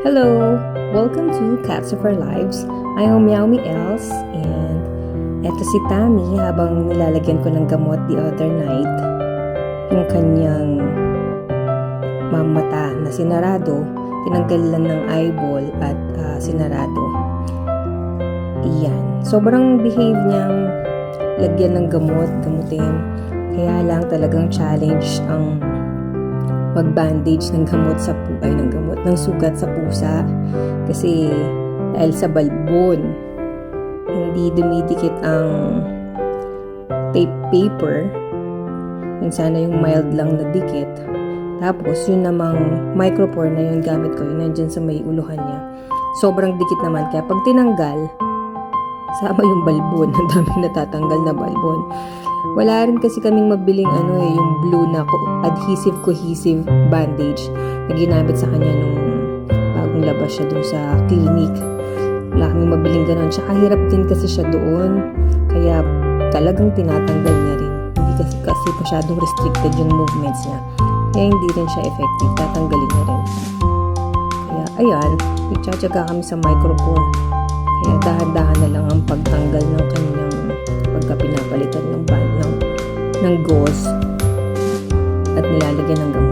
Hello! Welcome to Cats of Our Lives. I am Meowmy Els and eto si Tammy habang nilalagyan ko ng gamot the other night. Yung kanyang mamata na sinarado, tinanggal lang ng eyeball at ah, sinarado. Iyan. Sobrang behave niyang lagyan ng gamot, gamutin. Kaya lang talagang challenge ang mag-bandage ng gamot sa ay ng gamot ng sugat sa pusa. Kasi dahil sa balbon hindi dumidikit ang tape paper. Yun sana yung mild lang na dikit. Tapos yun namang micropore na yung gamit ko yun nandyan sa may uluhan niya. Sobrang dikit naman. Kaya pag tinanggal sama yung balbon. Ang daming natatanggal na balbon wala rin kasi kaming mabiling ano eh, yung blue na adhesive cohesive bandage na ginamit sa kanya nung bagong labas siya dun sa clinic. Wala kaming mabiling ganun. Tsaka hirap din kasi siya doon. Kaya talagang tinatanggal niya rin. Hindi kasi, kasi masyadong restricted yung movements niya. Kaya hindi rin siya effective. Tatanggalin niya rin. Kaya ayan, nagtsatsaga kami sa micropore. Kaya dahan-dahan na lang ang pagtanggal ng kanyang ng gauze at nilalagyan ng gamot.